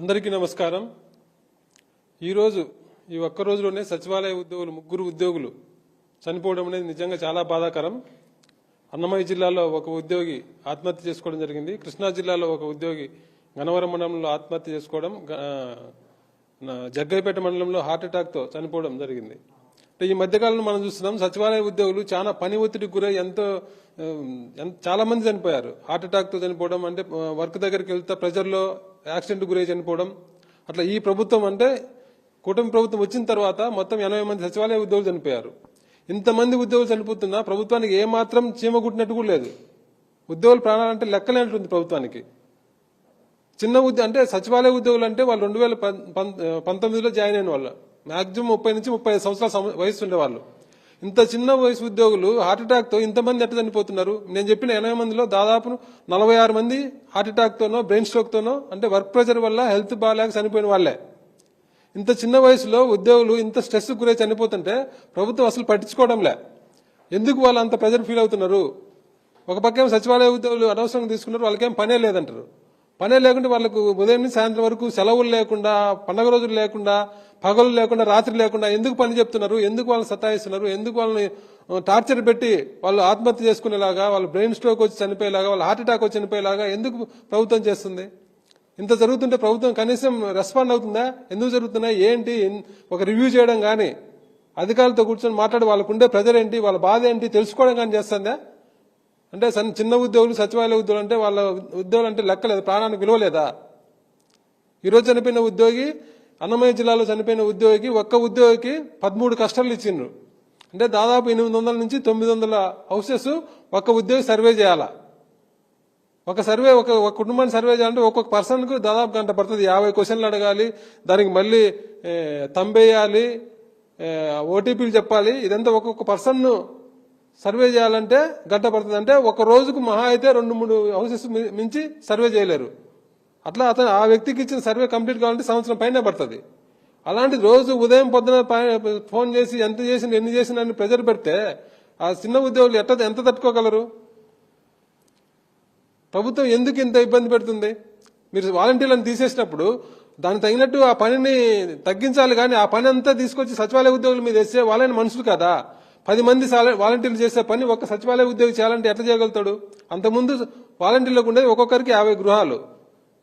అందరికీ నమస్కారం. ఈరోజు ఈ ఒక్క రోజులోనే సచివాలయ ఉద్యోగులు ముగ్గురు ఉద్యోగులు చనిపోవడం అనేది నిజంగా చాలా బాధాకరం. అన్నమయ్య జిల్లాలో ఒక ఉద్యోగి ఆత్మహత్య చేసుకోవడం జరిగింది. కృష్ణా జిల్లాలో ఒక ఉద్యోగి గనవరం మండలంలో ఆత్మహత్య చేసుకోవడం గ- జగ్గైపేట మండలంలో హార్ట్ అటాక్తో చనిపోవడం జరిగింది. ఈ మధ్యకాలంలో మనం చూస్తున్నాం సచివాలయ ఉద్యోగులు చాలా పని ఒత్తిడికి గురై ఎంతో ఎంత- చాలా మంది చనిపోయారు. హార్ట్ అటాక్తో చనిపోవడం అంటే వర్క్ దగ్గరికి వెళ్తే ప్రెజర్లో యాక్సిడెంట్ గురై చనిపోవడం. అట్లా ఈ ప్రభుత్వం అంటే కూటమి ప్రభుత్వం వచ్చిన తర్వాత మొత్తం ఎనభై మంది సచివాలయ ఉద్యోగులు చనిపోయారు. ఇంతమంది ఉద్యోగులు చనిపోతున్నా ప్రభుత్వానికి ఏమాత్రం చీమగుట్టినట్టు కూడా లేదు. ఉద్యోగుల ప్రాణాలంటే లెక్కలేనట్టుంది ప్రభుత్వానికి. చిన్న ఉద్యోగం అంటే సచివాలయ ఉద్యోగులు అంటే వాళ్ళు రెండు వేల పం- పం- పంతొమ్మిదిలో జాయిన్ అయిన వాళ్ళు. మాక్సిమం ముప్పై నుంచి ముప్పై సంవత్సరాల వయసు ఉండేవాళ్ళు. ఇంత చిన్న వయసు ఉద్యోగులు హార్ట్అటాక్తో ఇంతమంది ఎట్ట చనిపోతున్నారు. నేను చెప్పిన ఎనభై మందిలో దాదాపు నలభై ఆరు మంది హార్ట్ బ్రెయిన్ స్ట్రోక్తోనో అంటే వర్క్ ప్రెషర్ వల్ల హెల్త్ బాగాలేక చనిపోయిన వాళ్ళే. ఇంత చిన్న వయసులో ఉద్యోగులు ఇంత స్ట్రెస్ గురై చనిపోతుంటే ప్రభుత్వం అసలు పట్టించుకోవడంలే. ఎందుకు వాళ్ళు అంత ప్రెజర్ ఫీల్ అవుతున్నారు? ఒక పక్కేమో సచివాలయ ఉద్యోగులు అనవసరంగా తీసుకున్నారు వాళ్ళకేం పనే లేదంటారు. పనే లేకుంటే వాళ్ళకు ఉదయం నుంచి సాయంత్రం వరకు సెలవులు లేకుండా పండగ రోజులు లేకుండా పగలు లేకుండా రాత్రి లేకుండా ఎందుకు పని చెప్తున్నారు? ఎందుకు వాళ్ళని సతాయిస్తున్నారు? ఎందుకు వాళ్ళని టార్చర్ పెట్టి వాళ్ళు ఆత్మహత్య చేసుకునేలాగా వాళ్ళు బ్రెయిన్ స్ట్రోక్ వచ్చి చనిపోయేలాగా వాళ్ళు హార్ట్ అటాక్ వచ్చి చనిపోయేలాగా ఎందుకు ప్రభుత్వం చేస్తుంది? ఇంత జరుగుతుంటే ప్రభుత్వం కనీసం రెస్పాండ్ అవుతుందా? ఎందుకు జరుగుతున్నాయి? ఏంటి? ఒక రివ్యూ చేయడం కానీ అధికారులతో కూర్చొని మాట్లాడి వాళ్ళకు ఉండే ప్రెజర్ ఏంటి? వాళ్ళ బాధ ఏంటి? తెలుసుకోవడం కానీ చేస్తుందా? అంటే సన్- చిన్న ఉద్యోగులు సచివాలయ ఉద్యోగులు అంటే వాళ్ళ ఉద్యోగులు అంటే లెక్కలేదు ప్రాణానికి విలువలేదా? ఈరోజు చనిపోయిన ఉద్యోగి అన్నమయ్య జిల్లాలో చనిపోయిన ఉద్యోగికి ఒక్క ఉద్యోగికి పదమూడు కష్టాలు ఇచ్చిండ్రు. అంటే దాదాపు ఎనిమిది వందల నుంచి తొమ్మిది వందల హౌసెస్ ఒక్క ఉద్యోగి సర్వే చేయాలా? ఒక సర్వే ఒక ఒక కుటుంబాన్ని సర్వే చేయాలంటే ఒక్కొక్క పర్సన్కు దాదాపు గంట పడుతుంది. యాభై క్వశ్చన్లు అడగాలి దానికి మళ్ళీ తంబేయాలి ఓటీపీలు చెప్పాలి. ఇదంతా ఒక్కొక్క పర్సన్ను సర్వే చేయాలంటే గంట పడుతుంది అంటే ఒక రోజుకు మహా అయితే రెండు మూడు హౌసెస్ మి- మించి సర్వే చేయలేరు. అట్లా అతను ఆ వ్యక్తికి ఇచ్చిన సర్వే కంప్లీట్ కావాలంటే సంవత్సరం పైన పడుతుంది. అలాంటి రోజు ఉదయం పొద్దున ఫోన్ చేసి ఎంత చేసిన ఎన్ని చేసిన అని ప్రెజర్ పెడితే ఆ చిన్న ఉద్యోగులు ఎట్ట ఎంత తట్టుకోగలరు? ప్రభుత్వం ఎందుకు ఇంత ఇబ్బంది పెడుతుంది? మీరు వాలంటీర్లను తీసేసినప్పుడు దానికి తగినట్టు ఆ పనిని తగ్గించాలి కానీ ఆ పని అంతా తీసుకొచ్చి సచివాలయ ఉద్యోగులు మీద వేస్తే వాళ్ళని మనుషులు కదా. పది మంది సాల- వాలంటీర్లు చేసే పని ఒక సచివాలయ ఉద్యోగి చేయాలంటే ఎట్లా చేయగలుగుతాడు? అంతకుముందు వాలంటీర్లకు ఉండేది ఒక్కొక్కరికి యాభై గృహాలు.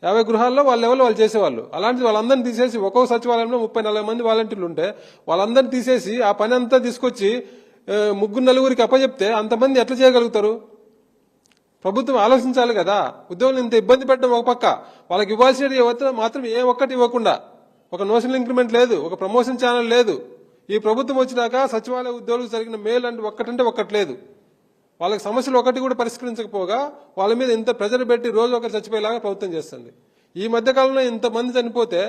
యాభై గృహాల్లో వాళ్ళ లెవెల్ వాళ్ళు చేసేవాళ్ళు. అలాంటి వాళ్ళందరినీ తీసేసి ఒక్కొక్క సచివాలయంలో ముప్పై నలభై మంది వాలంటీర్లు ఉంటే వాళ్ళందరినీ తీసేసి ఆ పని అంతా తీసుకొచ్చి ముగ్గురు నలుగురికి అప్పచెప్తే అంతమంది ఎట్లా చేయగలుగుతారు? ప్రభుత్వం ఆలోచించాలి కదా. ఉద్యోగులు ఇంత ఇబ్బంది పెట్టడం ఒక పక్క. వాళ్ళకి ఇవ్వాల్సిన మాత్రం ఏ ఒక్కటి ఇవ్వకుండా. ఒక నోషనల్ ఇంక్రిమెంట్ లేదు. ఒక ప్రమోషన్ ఛానల్ లేదు. ఈ ప్రభుత్వం వచ్చినాక సచివాలయ ఉద్యోగులకు జరిగిన మేలు అంటే ఒక్కటంటే ఒక్కట్లేదు. వాళ్ళకి సమస్యలు ఒకటి కూడా పరిష్కరించకపోగా వాళ్ళ మీద ఇంత ప్రెజర్ పెట్టి రోజు ఒకరు చచ్చిపోయేలాగా ప్రభుత్వం చేస్తుంది. ఈ మధ్యకాలంలో ఇంతమంది చనిపోతే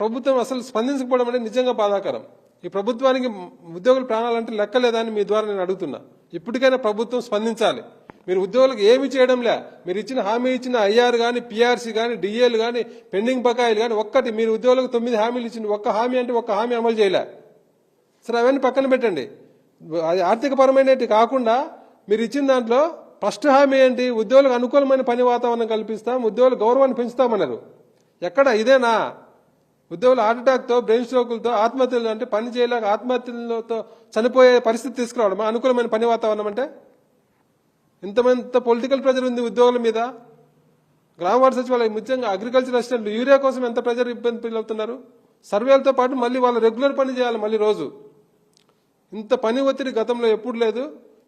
ప్రభుత్వం అసలు స్పందించకపోవడం అనేది నిజంగా బాధాకరం. ఈ ప్రభుత్వానికి ఉద్యోగుల ప్రాణాలంటే లెక్కలేదని మీ ద్వారా నేను అడుగుతున్నా. ఇప్పటికైనా ప్రభుత్వం స్పందించాలి. మీరు ఉద్యోగులకు ఏమి చేయడంలే మీరు ఇచ్చిన హామీ ఇచ్చిన ఐఆర్ కానీ పిఆర్సీ కానీ డిఏలు కానీ పెండింగ్ బకాయిలు కానీ ఒక్కటి. మీరు ఉద్యోగులకు తొమ్మిది హామీలు ఇచ్చింది ఒక్క హామీ అంటే ఒక్క హామీ అమలు చేయలే. సరే అవన్నీ పక్కన పెట్టండి. అది ఆర్థికపరమైనవి కాకుండా మీరు ఇచ్చిన దాంట్లో ఫస్ట్ హామీ ఏంటి? ఉద్యోగులకు అనుకూలమైన పని వాతావరణం కల్పిస్తాం ఉద్యోగుల గౌరవాన్ని పెంచుతామన్నారు. ఎక్కడ? ఇదేనా? ఉద్యోగులు హార్ట్ అటాక్తో బ్రెయిన్ స్ట్రోకులతో ఆత్మహత్యలు అంటే పని చేయలేక ఆత్మహత్యలతో చనిపోయే పరిస్థితి తీసుకురావడం. అనుకూలమైన పని వాతావరణం అంటే? ఇంతమంత పొలిటికల్ ప్రెజర్ ఉంది ఉద్యోగుల మీద. గ్రామ వార్డు సచివాలయం ముఖ్యంగా అగ్రికల్చర్ అసిస్టెంట్లు యూరియా కోసం ఎంత ప్రెజర్ ఇబ్బంది ఫీల్ అవుతున్నారు సర్వేలతో పాటు మళ్ళీ వాళ్ళు రెగ్యులర్ పని చేయాలి మళ్ళీ రోజు. ఇంత పని ఒత్తిడి గతంలో ఎప్పుడు లేదు?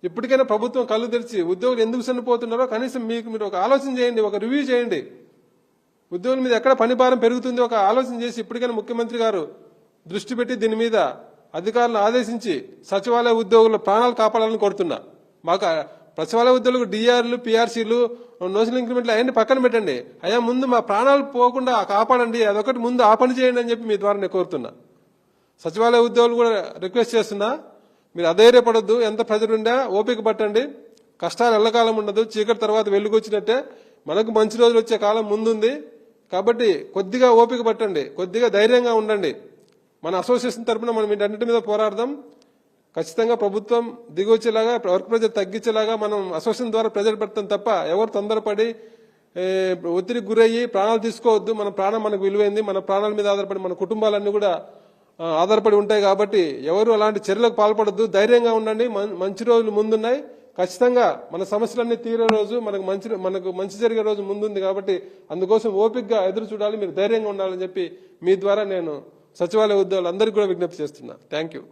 ఇప్పటికైనా ప్రభుత్వం కళ్ళు తెరిచి ఉద్యోగులు ఎందుకు చనిపోతున్నారో కనీసం మీకు మీరు ఒక ఆలోచన చేయండి ఒక రివ్యూ చేయండి. ఉద్యోగుల మీద ఎక్కడ పని భారం పెరుగుతుందో ఒక ఆలోచన చేసి ఇప్పటికైనా ముఖ్యమంత్రి గారు దృష్టి పెట్టి దీని మీద అధికారులను ఆదేశించి సచివాలయ ఉద్యోగుల ప్రాణాలు కాపాడాలని కోరుతున్నా. మాకు సచివాలయ ఉద్యోగులకు డిఆర్లు పిఆర్సీలు నోషనల్ ఇంక్రిమెంట్లు అవన్నీ పక్కన పెట్టండి. అయ్యా ముందు మా ప్రాణాలు పోకుండా కాపాడండి. అదొకటి ముందు ఆ పని చేయండి అని చెప్పి మీ ద్వారా నేను కోరుతున్నా. సచివాలయ ఉద్యోగులు కూడా రిక్వెస్ట్ చేస్తున్నా. మీరు అధైర్యపడద్దు. ఎంత ప్రెజర్ ఉండా ఓపిక పట్టండి. కష్టాలు ఎల్లకాలం ఉండదు. చీకటి తర్వాత వెలుగొచ్చినట్టే మనకు మంచి రోజులు వచ్చే కాలం ముందుంది. కాబట్టి కొద్దిగా ఓపిక పట్టండి. కొద్దిగా ధైర్యంగా ఉండండి. మన అసోసియేషన్ తరపున మనం వీటన్నిటి మీద పోరాడదాం. ఖచ్చితంగా ప్రభుత్వం దిగొచ్చేలాగా వర్క్ ప్రెజర్ తగ్గించేలాగా మనం అసోసియేషన్ ద్వారా ప్రెజర్ పెడతాం తప్ప ఎవరు తొందరపడి ఒత్తిడికి గురయ్యి ప్రాణాలు తీసుకోవద్దు. మన ప్రాణం మనకు విలువైంది. మన ప్రాణాల మీద ఆధారపడి మన కుటుంబాలన్నీ కూడా ఆధారపడి ఉంటాయి కాబట్టి ఎవరు అలాంటి చర్యలకు పాల్పడద్దు. ధైర్యంగా ఉండండి. మంచి రోజులు ముందున్నాయి. ఖచ్చితంగా మన సమస్యలన్నీ తీరే రోజు మనకు మంచి మనకు మంచి జరిగే రోజు ముందుంది కాబట్టి అందుకోసం ఓపికగా ఎదురు చూడాలి. మీరు ధైర్యంగా ఉండాలని చెప్పి మీ ద్వారా నేను సచివాలయ ఉద్యోగులందరికీ కూడా విజ్ఞప్తి చేస్తున్నా. Thank you.